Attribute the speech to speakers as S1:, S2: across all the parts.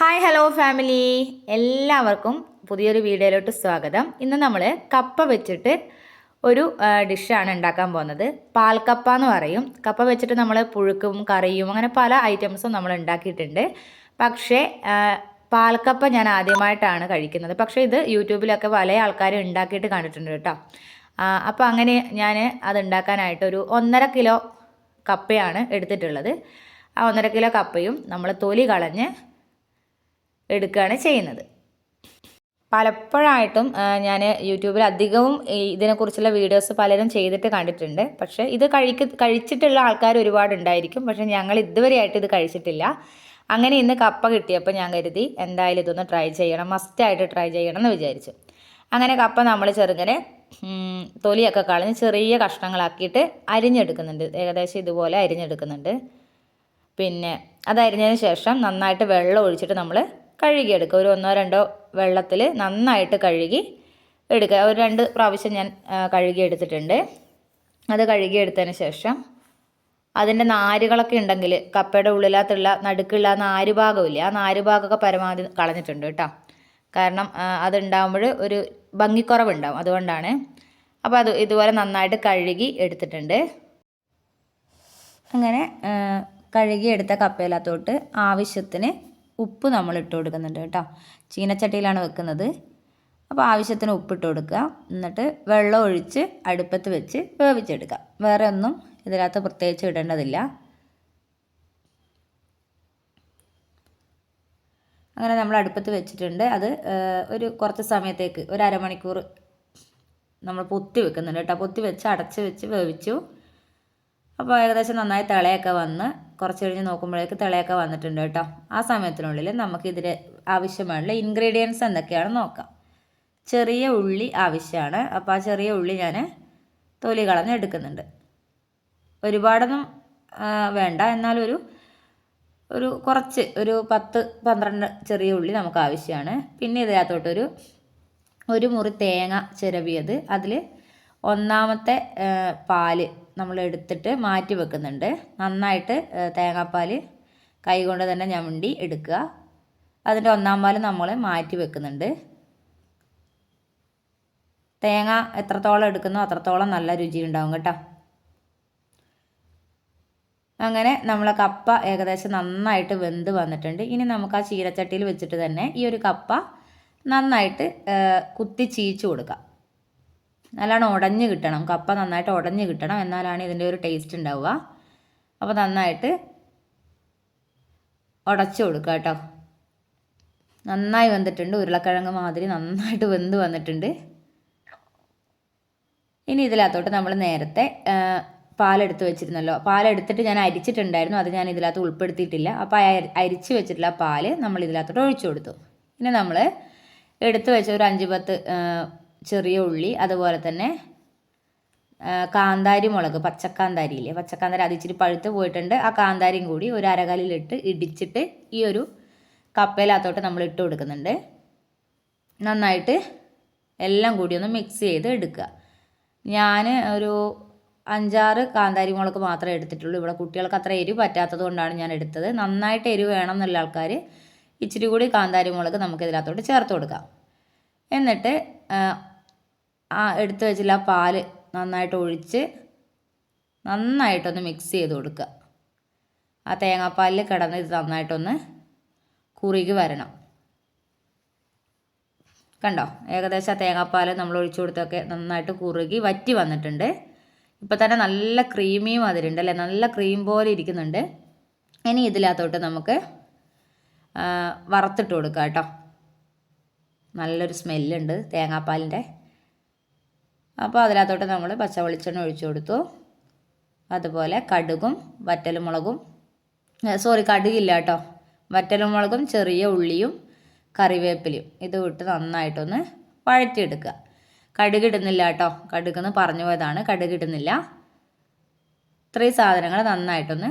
S1: Hi hello family എല്ലാവർക്കും പുതിയൊരു വീഡിയോയിലോട്ട് സ്വാഗതം. ഇന്ന് നമ്മൾ കപ്പ വെച്ചിട്ട് ഒരു ഡിഷാണ് ഉണ്ടാക്കാൻ പോകുന്നത്. പാൽക്കപ്പ എന്ന് പറയും. കപ്പ വെച്ചിട്ട് നമ്മൾ പുഴുക്കും കറിയും അങ്ങനെ പല ഐറ്റംസും നമ്മൾ ഉണ്ടാക്കിയിട്ടുണ്ട്. പക്ഷേ പാൽക്കപ്പ ഞാൻ ആദ്യമായിട്ടാണ് കഴിക്കുന്നത്. പക്ഷേ ഇത് യൂട്യൂബിലൊക്കെ പല ആൾക്കാരും ഉണ്ടാക്കിയിട്ട് കണ്ടിട്ടുണ്ട് കേട്ടോ. അപ്പോൾ അങ്ങനെ ഞാൻ അത് ഉണ്ടാക്കാനായിട്ട് ഒരു ഒന്നര കിലോ കപ്പയാണ് എടുത്തിട്ടുള്ളത്. ആ ഒന്നര കിലോ കപ്പയും നമ്മൾ തൊലി കളഞ്ഞ് എടുക്കുകയാണ് ചെയ്യുന്നത്. പലപ്പോഴായിട്ടും ഞാൻ യൂട്യൂബിൽ അധികവും ഇതിനെക്കുറിച്ചുള്ള വീഡിയോസ് പലരും ചെയ്തിട്ട് കണ്ടിട്ടുണ്ട്. പക്ഷേ ഇത് കഴിക്ക കഴിച്ചിട്ടുള്ള ആൾക്കാർ ഒരുപാട് ഉണ്ടായിരിക്കും. പക്ഷേ ഞങ്ങൾ ഇതുവരെയായിട്ട് ഇത് കഴിച്ചിട്ടില്ല. അങ്ങനെ ഇന്ന് കപ്പ കിട്ടിയപ്പോൾ ഞാൻ കരുതി എന്തായാലും ഇതൊന്ന് ട്രൈ ചെയ്യണം മസ്റ്റായിട്ട് ട്രൈ ചെയ്യണം എന്ന് വിചാരിച്ചു. അങ്ങനെ കപ്പ നമ്മൾ ചെറുങ്ങനെ തൊലിയൊക്കെ കളഞ്ഞ് ചെറിയ കഷ്ണങ്ങളാക്കിയിട്ട് അരിഞ്ഞെടുക്കുന്നുണ്ട്. ഏകദേശം ഇതുപോലെ അരിഞ്ഞെടുക്കുന്നുണ്ട്. പിന്നെ അത് അരിഞ്ഞതിന് ശേഷം നന്നായിട്ട് വെള്ളം ഒഴിച്ചിട്ട് നമ്മൾ കഴുകിയെടുക്കുക ഒരു ഒന്നോ രണ്ടോ വെള്ളത്തിൽ നന്നായിട്ട് കഴുകി എടുക്കുക. ഒരു രണ്ട് പ്രാവശ്യം ഞാൻ കഴുകിയെടുത്തിട്ടുണ്ട് അത് കഴുകിയെടുത്തതിന് ശേഷം അതിന്റെ നാരുകളൊക്കെ ഉണ്ടെങ്കിൽ കപ്പയുടെ ഉള്ളിലകത്തുള്ള നടുക്കുള്ള നാര് ഭാഗമില്ലേ ആ നാര് ഭാഗമൊക്കെ പരമാവധി കളഞ്ഞിട്ടുണ്ട് കേട്ടോ. കാരണം അതുണ്ടാകുമ്പോൾ ഒരു ഭംഗിക്കുറവുണ്ടാവും. അതുകൊണ്ടാണ് അപ്പോൾ അത് ഇതുപോലെ നന്നായിട്ട് കഴുകി എടുത്തിട്ടുണ്ട്. അങ്ങനെ കഴുകിയെടുത്ത കപ്പയിലത്തോട്ട് ആവശ്യത്തിന് ഉപ്പ് നമ്മൾ ഇട്ട് കൊടുക്കുന്നുണ്ട് കേട്ടോ. ചീനച്ചട്ടിയിലാണ് വെക്കുന്നത്. അപ്പോൾ ആവശ്യത്തിന് ഉപ്പിട്ട് കൊടുക്കുക. എന്നിട്ട് വെള്ളം ഒഴിച്ച് അടുപ്പത്ത് വെച്ച് വേവിച്ചെടുക്കുക. വേറെ ഒന്നും ഇതിനകത്ത് പ്രത്യേകിച്ച് ഇടേണ്ടതില്ല. അങ്ങനെ നമ്മൾ അടുപ്പത്ത് വെച്ചിട്ടുണ്ട്. അത് ഒരു കുറച്ച് സമയത്തേക്ക് ഒരു അരമണിക്കൂർ നമ്മൾ പൊത്തി വെക്കുന്നുണ്ട് കേട്ടോ. പൊത്തി വെച്ച് അടച്ച് വെച്ച് വേവിച്ചു. അപ്പോൾ ഏകദേശം നന്നായി തിളയൊക്കെ വന്ന് കുറച്ച് കഴിഞ്ഞ് നോക്കുമ്പോഴേക്ക് തിളയൊക്കെ വന്നിട്ടുണ്ട് കേട്ടോ. ആ സമയത്തിനുള്ളിൽ നമുക്ക് ഇതിൽ ആവശ്യമായുള്ള ഇൻഗ്രീഡിയൻസ് എന്തൊക്കെയാണെന്ന് നോക്കാം. ചെറിയ ഉള്ളി ആവശ്യമാണ്. അപ്പോൾ ആ ചെറിയ ഉള്ളി ഞാൻ തൊലി കളഞ്ഞ് എടുക്കുന്നുണ്ട്. ഒരുപാടൊന്നും വേണ്ട. എന്നാലൊരു ഒരു കുറച്ച് ഒരു പത്ത് പന്ത്രണ്ട് ചെറിയ ഉള്ളി നമുക്ക് ആവശ്യമാണ്. പിന്നെ ഇതിനകത്തോട്ടൊരു ഒരു മുറി തേങ്ങ ചിരവിയത്. അതിൽ ഒന്നാമത്തെ പാൽ നമ്മൾ എടുത്തിട്ട് മാറ്റി വെക്കുന്നുണ്ട്. നന്നായിട്ട് തേങ്ങാപ്പാൽ കൈകൊണ്ട് തന്നെ ഞവണ്ടി എടുക്കുക. അതിന്റെ ഒന്നാം പാൽ നമ്മൾ മാറ്റി വെക്കുന്നുണ്ട്. തേങ്ങ എത്രത്തോളം എടുക്കുന്നോ അത്രത്തോളം നല്ല രുചി ഉണ്ടാവും കേട്ടോ. അങ്ങനെ നമ്മളെ കപ്പ ഏകദേശം നന്നായിട്ട് വെന്ത് വന്നിട്ടുണ്ട്. ഇനി നമുക്ക് ആ ചീരച്ചട്ടിയിൽ വെച്ചിട്ട് തന്നെ ഈ ഒരു കപ്പ നന്നായിട്ട് കുത്തി ചീച്ചു കൊടുക്കാം. നല്ലോണം ഉടഞ്ഞ് കിട്ടണം. കപ്പ നന്നായിട്ട് ഉടഞ്ഞ് കിട്ടണം. എന്നാലാണ് ഇതിന്റെ ഒരു ടേസ്റ്റ് ഉണ്ടാവുക. അപ്പോൾ നന്നായിട്ട് ഉടച്ചു കൊടുക്കുക കേട്ടോ. നന്നായി വെന്തിട്ടുണ്ട്. ഉരുളക്കിഴങ്ങ് മാതിരി നന്നായിട്ട് വെന്ത് വന്നിട്ടുണ്ട്. ഇനി ഇതിനകത്തോട്ട് നമ്മൾ നേരത്തെ പാലെടുത്ത് വെച്ചിരുന്നല്ലോ. പാലെടുത്തിട്ട് ഞാൻ അരിച്ചിട്ടുണ്ടായിരുന്നു. അത് ഞാൻ ഇതിനകത്ത് ഉൾപ്പെടുത്തിയിട്ടില്ല. അപ്പോൾ അരിച്ച് വെച്ചിട്ടുള്ള പാൽ നമ്മൾ ഇതിനകത്തോട്ട് ഒഴിച്ചു കൊടുത്തു. ഇനി നമ്മൾ എടുത്തു വെച്ച ഒരു അഞ്ച് പത്ത് ചെറിയ ഉള്ളി അതുപോലെ തന്നെ കാന്താരി മുളക് പച്ചക്കാന്താരി ഇല്ലേ? പച്ചക്കാന്താരി അത് ഇച്ചിരി പഴുത്ത് പോയിട്ടുണ്ട്. ആ കാന്താരിയും കൂടി ഒരു അരകല്ലിലിട്ട് ഇടിച്ചിട്ട് ഈ ഒരു കപ്പയിലകത്തോട്ട് നമ്മൾ ഇട്ട് കൊടുക്കുന്നുണ്ട്. നന്നായിട്ട് എല്ലാം കൂടി ഒന്ന് മിക്സ് ചെയ്ത് എടുക്കുക. ഞാൻ ഒരു അഞ്ചാറ് കാന്താരി മുളക് മാത്രമേ എടുത്തിട്ടുള്ളൂ. ഇവിടെ കുട്ടികൾക്ക് അത്ര എരിവ് പറ്റാത്തത് കൊണ്ടാണ് ഞാൻ എടുത്തത്. നന്നായിട്ട് എരിവ് വേണം എന്നുള്ള ആൾക്കാർ ഇച്ചിരി കൂടി കാന്താരി മുളക് നമുക്ക് ഇതിനകത്തോട്ട് ചേർത്ത് കൊടുക്കാം. എന്നിട്ട് ആ, എടുത്തു വെച്ചില്ല ആ പാൽ നന്നായിട്ട് ഒഴിച്ച് നന്നായിട്ടൊന്ന് മിക്സ് ചെയ്ത് കൊടുക്കുക. ആ തേങ്ങാപ്പാലിൽ കിടന്ന് ഇത് നന്നായിട്ടൊന്ന് കുറുകി വരണം. കണ്ടോ? ഏകദേശം ആ തേങ്ങാപ്പാൽ നമ്മൾ ഒഴിച്ചു കൊടുത്തൊക്കെ നന്നായിട്ട് കുറുകി വറ്റി വന്നിട്ടുണ്ട്. ഇപ്പോൾ തന്നെ നല്ല ക്രീമിയും അതിലുണ്ട് അല്ലേ? നല്ല ക്രീം പോലെ ഇരിക്കുന്നുണ്ട്. ഇനി ഇതിനകത്തോട്ട് നമുക്ക് വറുത്തിട്ട് കൊടുക്കാം കേട്ടോ. നല്ലൊരു സ്മെല്ലുണ്ട് തേങ്ങാപ്പാലിന്റെ. അപ്പോൾ അതിനകത്തോട്ട് നമ്മൾ പച്ച വെളിച്ചെണ്ണ ഒഴിച്ചു കൊടുത്തു. അതുപോലെ കടുകും വറ്റലുമുളകും സോറി കടുകില്ല കേട്ടോ. വറ്റലുമുളകും ചെറിയ ഉള്ളിയും കറിവേപ്പിലയും ഇത് വിട്ട് നന്നായിട്ടൊന്ന് വഴറ്റിയെടുക്കുക. കടുക് ഇടുന്നില്ല കേട്ടോ. കടുകെന്ന് പറഞ്ഞു പോയതാണ്. കടുക് ഇടുന്നില്ല. ഇത്രയും സാധനങ്ങൾ നന്നായിട്ടൊന്ന്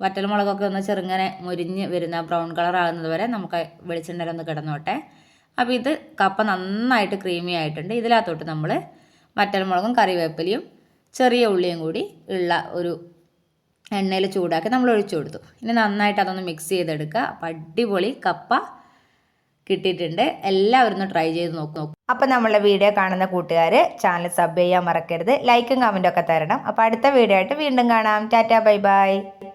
S1: വറ്റൽമുളകൊക്കെ ഒന്ന് ചെറുങ്ങനെ മുരിഞ്ഞ് വരുന്ന ബ്രൗൺ കളർ ആകുന്നത് വരെ നമുക്ക് വെളിച്ചെണ്ണയിലൊന്ന് കിടന്നോട്ടെ. അപ്പോൾ ഇത് കപ്പ നന്നായിട്ട് ക്രീമി ആയിട്ടുണ്ട്. ഇതിനകത്തോട്ട് നമ്മൾ മറ്റൻമുളകും കറിവേപ്പിലയും ചെറിയ ഉള്ളിയും കൂടി ഉള്ള ഒരു എണ്ണയിൽ ചൂടാക്കി നമ്മൾ ഒഴിച്ചു കൊടുത്തു. ഇനി നന്നായിട്ട് അതൊന്ന് മിക്സ് ചെയ്തെടുക്കുക. അപ്പം അടിപൊളി കപ്പ കിട്ടിയിട്ടുണ്ട്. എല്ലാവരും ഒന്ന് ട്രൈ ചെയ്ത് നോക്കും നോക്കും.
S2: അപ്പം നമ്മളുടെ വീഡിയോ കാണുന്ന കൂട്ടുകാർ ചാനൽ സബ് ചെയ്യാൻ മറക്കരുത്. ലൈക്കും കമന്റും ഒക്കെ തരണം. അപ്പോൾ അടുത്ത വീഡിയോ ആയിട്ട് വീണ്ടും കാണാം. Tata bye bye